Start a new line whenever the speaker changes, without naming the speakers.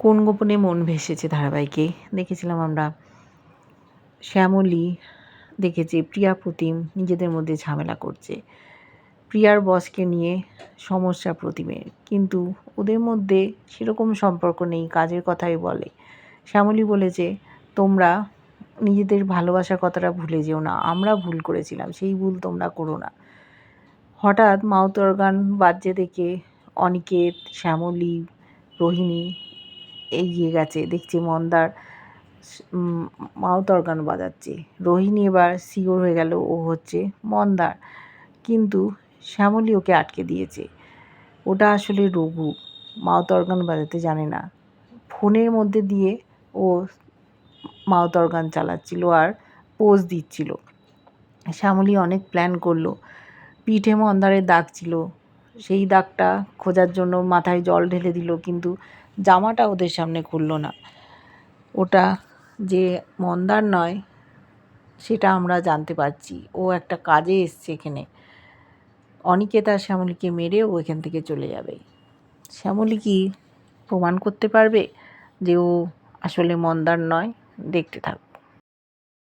কোন গোপনে মন ভেসেছে ধারাবাহিকে? দেখেছিলাম আমরা শ্যামলী, দেখেছি প্রিয়া প্রতিম নিজেদের মধ্যে ঝামেলা করছে। প্রিয়ার বসকে নিয়ে সমস্যা প্রতিমের। কিন্তু ওদের মধ্যে সেরকম সম্পর্ক নেই, কাজের কথাই বলে। শ্যামলী বলেছে তোমরা নিজেদের ভালোবাসার কথাটা ভুলে যেও না, আমরা ভুল করেছিলাম, সেই ভুল তোমরা করো না। হঠাৎ মাউথ অর্গান বাজছে দেখে অনিকেত, শ্যামলী, রোহিণী এগিয়ে গেছে। দেখছে মন্দার মাউথ অর্গান বাজাচ্ছে। রোহিণী এবার সিওর হয়ে গেল, ও হচ্ছে মন্দার। কিন্তু শ্যামলী ওকে আটকে দিয়েছে। ওটা আসলে রঘু মাউথ অর্গান বাজাতে জানে না। ফোনের মধ্যে দিয়ে ও মাউথ অর্গান চালাচ্ছিল আর পোজ দিচ্ছিল। শ্যামলী অনেক প্ল্যান করল। পিঠে মন্দারের দাগ ছিল। সেই দাগটা খোঁজার জন্য মাথায় জল ঢেলে দিল, কিন্তু জামাটা ওদের সামনে খুললো না। ওটা যে মন্দার নয়, সেটা আমরা জানতে পারছি। ও একটা কাজে এসছে এখানে। অনিকেতা শ্যামলীকে মেরে ও এখান থেকে চলে যাবে। শ্যামলী কি প্রমাণ করতে পারবে যে ও আসলে মন্দার নয়? দেখতে থাক।